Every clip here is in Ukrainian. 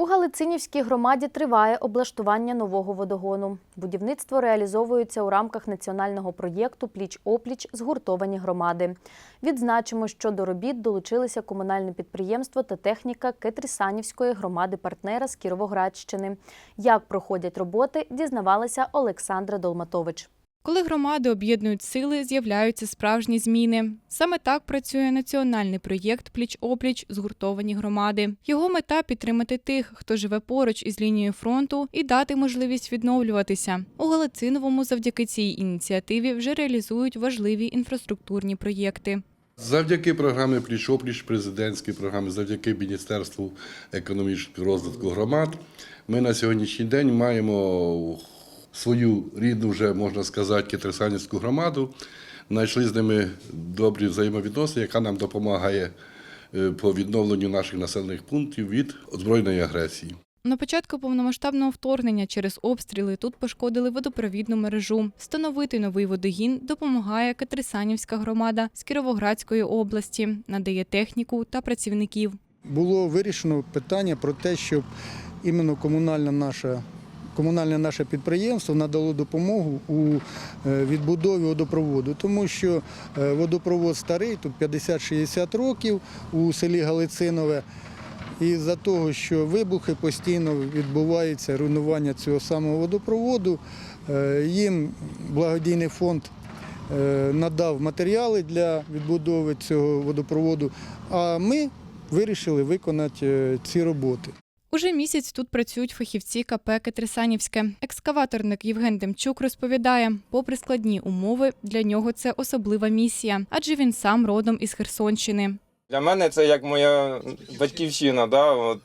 У Галицинівській громаді триває облаштування нового водогону. Будівництво реалізовується у рамках національного проєкту Пліч-опліч згуртовані громади. Відзначимо, що до робіт долучилися комунальне підприємство та техніка Кетрісанівської громади партнера з Кіровоградщини. Як проходять роботи, дізнавалася Олександра Долматович. Коли громади об'єднують сили, з'являються справжні зміни. Саме так працює національний проєкт Пліч-опліч згуртовані громади. Його мета підтримати тих, хто живе поруч із лінією фронту, і дати можливість відновлюватися. У Галициновому завдяки цій ініціативі вже реалізують важливі інфраструктурні проєкти. Завдяки програмі Пліч-опліч, президентській програмі, завдяки Міністерству економічного розвитку громад, ми на сьогоднішній день маємо свою рідну, вже можна сказати, Кітрисанівську громаду. Знайшли з ними добрі взаємовідносини, яка нам допомагає е, по відновленню наших населених пунктів від збройної агресії. На початку повномасштабного вторгнення через обстріли тут пошкодили водопровідну мережу. Встановити новий водогін допомагає Катрисанівська громада з Кіровоградської області, надає техніку та працівників. було вирішено питання про те, щоб іменно комунальна наша. Комунальне наше підприємство надало допомогу у е, відбудові водопроводу, тому що е, водопровод старий, тут 50-60 років у селі Галицинове. І за того, що вибухи постійно відбуваються, руйнування цього самого водопроводу, е, їм благодійний фонд надав матеріали для відбудови цього водопроводу, а ми вирішили виконати ці роботи. Уже місяць тут працюють фахівці КП Катрисанівське. Екскаваторник Євген Демчук розповідає, попри складні умови, для нього це особлива місія, адже він сам родом із Херсонщини. Для мене це як моя батьківщина. Да? От,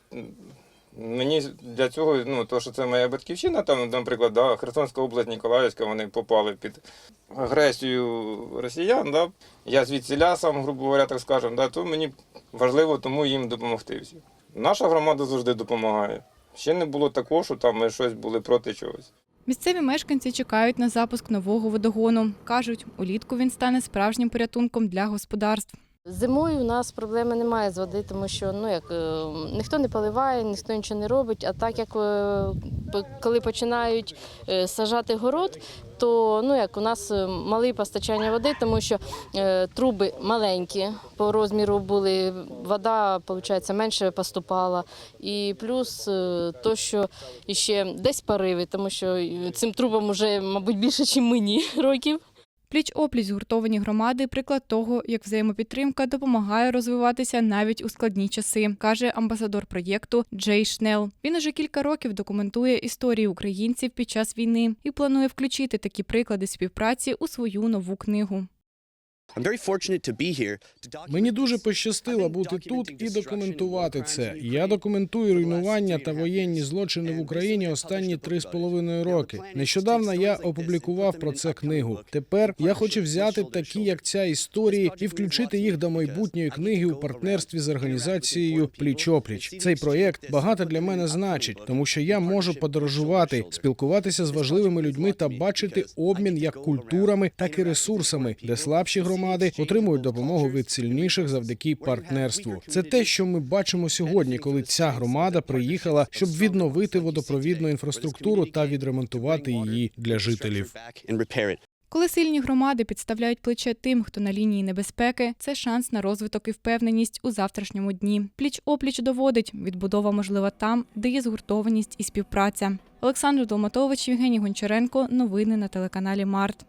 мені для цього, ну, то, що це моя батьківщина, там, наприклад, да, Херсонська область, Ніколаївська, вони попали під агресію росіян. Да? Я звідсіля сам, грубо говоря, так скажемо, да? то мені важливо тому їм допомогти. всім. Наша громада завжди допомагає. Ще не було такого, що там ми щось були проти чогось. Місцеві мешканці чекають на запуск нового водогону. кажуть, улітку він стане справжнім порятунком для господарств. Зимою у нас проблеми немає з води, тому що ну як е, ніхто не поливає, ніхто нічого не робить. А так як е, коли починають е, сажати город, то ну як у нас мале постачання води, тому що е, труби маленькі по розміру були, вода виходить, менше поступала. І плюс е, то, що ще десь пориви, тому що цим трубам вже, мабуть, більше, ніж мені років. Пліч-опліч згуртовані громади приклад того, як взаємопідтримка допомагає розвиватися навіть у складні часи, каже амбасадор проєкту Джей Шнел. Він уже кілька років документує історії українців під час війни і планує включити такі приклади співпраці у свою нову книгу. Мені дуже пощастило бути тут і документувати це. Я документую руйнування та воєнні злочини в Україні останні три з половиною роки. Нещодавно я опублікував про це книгу. Тепер я хочу взяти такі, як ця історії, і включити їх до майбутньої книги у партнерстві з організацією Пліч-опліч. Цей проєкт багато для мене значить, тому що я можу подорожувати, спілкуватися з важливими людьми та бачити обмін як культурами, так і ресурсами, де слабші громади отримують допомогу від сильніших завдяки партнерству. Це те, що ми бачимо сьогодні, коли ця громада приїхала, щоб відновити водопровідну інфраструктуру та відремонтувати її для жителів. Коли сильні громади підставляють плече тим, хто на лінії небезпеки, це шанс на розвиток і впевненість у завтрашньому дні. Пліч опліч доводить, відбудова можлива там, де є згуртованість і співпраця. Олександр Долматович, Євгеній Гончаренко. Новини на телеканалі Март.